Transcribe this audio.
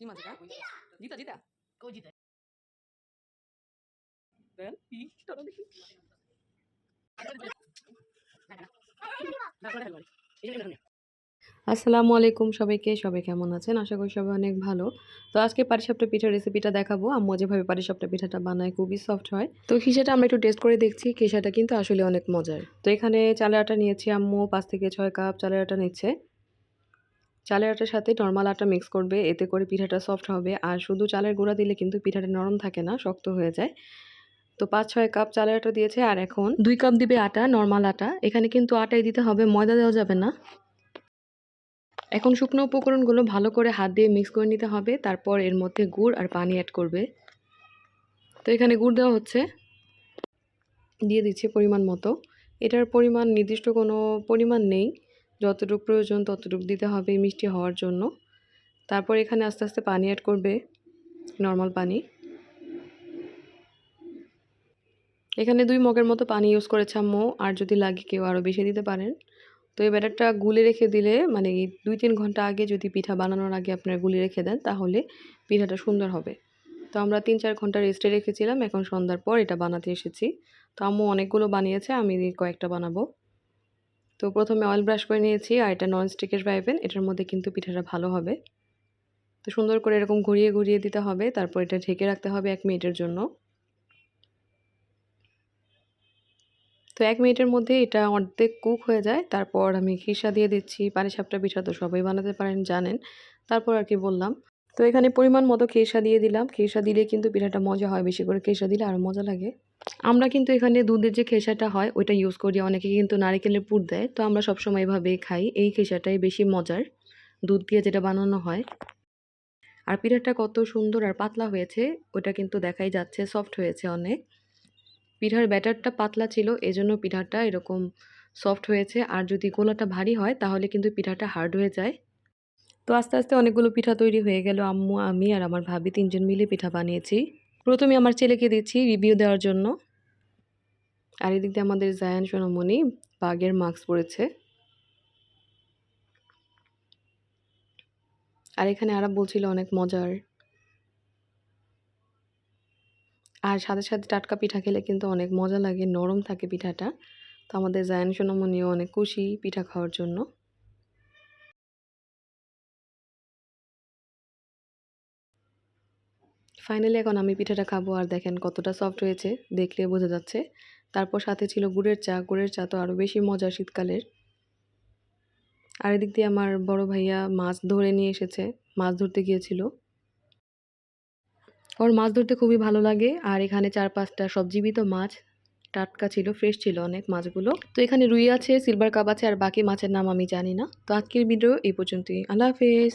কি? মাছ এটা জিতা জিতা। কই জিতে দেন কি দেখি। আসসালামু আলাইকুম সবাইকে সবাই কেমন আছেন? আশা করি সবাই অনেক ভালো। তো আজকে পাটিসাপটা পিঠার রেসিপিটা দেখাবো। আম্মু যেভাবে পাটিসাপটা পিঠাটা বানায় খুবই সফট হয়। তো খিসাটা আমরা একটু টেস্ট করে দেখছি খিসাটা কিন্তু আসলে অনেক মজার। তো এখানে চালের আটা নিয়েছি আম্মু পাঁচ থেকে ছয় কাপ চালের আটা নিচ্ছে। চালের আটার সাথে নর্মাল আটা মিক্স করবে, এতে করে পিঠাটা সফট হবে। আর শুধু চালের গুঁড়া দিলে কিন্তু পিঠাটা নরম থাকে না, শক্ত হয়ে যায়। তো পাঁচ, ছয় কাপ চালের আটা দিয়েছে, আর এখন দুই কাপ দিবে আটা নর্মাল আটা। এখানে কিন্তু আটাই দিতে হবে, ময়দা দেওয়া যাবে না। এখন শুকনো উপকরণগুলো ভালো করে হাত দিয়ে মিক্স করে নিতে হবে, তারপর এর মধ্যে গুড় আর পানি অ্যাড করবে। তো এখানে গুড় দেওয়া হচ্ছে। দিয়ে দিচ্ছে পরিমাণ মতো। এটার পরিমাণ, নির্দিষ্ট কোনো পরিমাণ নেই। যতটুকু প্রয়োজন ততটুকু দিতে হবে মিষ্টি হওয়ার জন্য। তারপর এখানে আস্তে আস্তে পানি অ্যাড করবে নর্মাল পানি। এখানে দুই মগের মতো পানি ইউজ করেছে আম্মু, আর যদি লাগে কেউ আরও বেশি দিতে পারেন। তো এই ব্যাটারটা গুলে রেখে দিলে মানে দুই তিন ঘণ্টা আগে যদি পিঠা বানানোর আগে আপনারা গুলে রেখে দেন, তাহলে পিঠাটা সুন্দর হবে। তো আমরা তিন চার ঘণ্টা রেস্টে রেখেছিলাম, এখন সন্ধ্যার পর এটা বানাতে এসেছি। তো আম্মু অনেকগুলো বানিয়েছে, আমি কয়েকটা বানাবো। তো প্রথমে অয়েল ব্রাশ করে নিয়েছি আর এটা নন স্টিকের ফ্রাই প্যান এটার মধ্যে কিন্তু পিঠাটা ভালো হবে। তো সুন্দর করে এরকম ঘুরিয়ে ঘুরিয়ে দিতে হবে। তারপর এটা ঢেকে রাখতে হবে এক মিনিটের জন্য। তো এক মিনিটের মধ্যে এটা অর্ধেক কুক হয়ে যায়। তারপর আমি খিসা দিয়ে দিচ্ছি। পানি সাপটা পিঠা তো সবাই বানাতে পারেন, জানেন। তারপর আর কি বললাম তো এখানে পরিমাণ মতো খেসা দিয়ে দিলাম। খেসা দিলে কিন্তু পিঠাটা মজা হয়, বেশি করে খেসা দিলে আরও মজা লাগে। আমরা কিন্তু এখানে দুধের যে খেসাটা হয়, ওইটা ইউজ করি। অনেকে কিন্তু নারিকেলের পুর দেয়। তো আমরা সবসময় এভাবেই খাই। এই খেসাটাই বেশি মজার। দুধ দিয়ে যেটা বানানো হয়। আর পিঠাটা কত সুন্দর আর পাতলা হয়েছে, ওটা কিন্তু দেখাই যাচ্ছে। সফট হয়েছে অনেক। পিঠার ব্যাটারটা পাতলা ছিল, এজন্য পিঠাটা এরকম সফট হয়েছে। আর যদি গোলাটা ভারী হয়, তাহলে কিন্তু পিঠাটা হার্ড হয়ে যায়। তো আস্তে আস্তে অনেকগুলো পিঠা তৈরি হয়ে গেল। আম্মু, আমি আর আমার ভাবি তিনজন মিলে পিঠা বানিয়েছি। প্রথমে আমার ছেলেকে দিচ্ছি রিভিউ দেওয়ার জন্য। আর এদিক দিয়ে আমাদের জায়ান, সোনামণি বাঘের মাস্ক পরেছে। আর এখানে আরব বলছিল অনেক মজার। আর সাথে সাথে টাটকা পিঠা খেলে কিন্তু অনেক মজা লাগে, নরম থাকে পিঠাটা। তো আমাদের জায়ান, সোনামণিও অনেক খুশি পিঠা খাওয়ার জন্য। ফাইনালি এখন আমি পিঠাটা খাব আর দেখেন কতটা সফট হয়েছে, দেখলে বোঝা যাচ্ছে। তারপর সাথে ছিল গুড়ের চা গুড়ের চা তো আরও বেশি মজা শীতকালের। আর এদিক দিয়ে আমার বড় ভাইয়া মাছ ধরে নিয়ে এসেছে, মাছ ধরতে গিয়েছিল। ওর মাছ ধরতে খুবই ভালো লাগে, আর এখানে চার পাঁচটা সব জীবিত মাছ, টাটকা ছিল ফ্রেশ ছিল অনেক মাছগুলো। তো এখানে রুই আছে সিলভার কাপ আছে, আর বাকি মাছের নাম আমি জানি না। তো আজকের ভিডিও এই পর্যন্তই। আল্লাহ হাফেজ।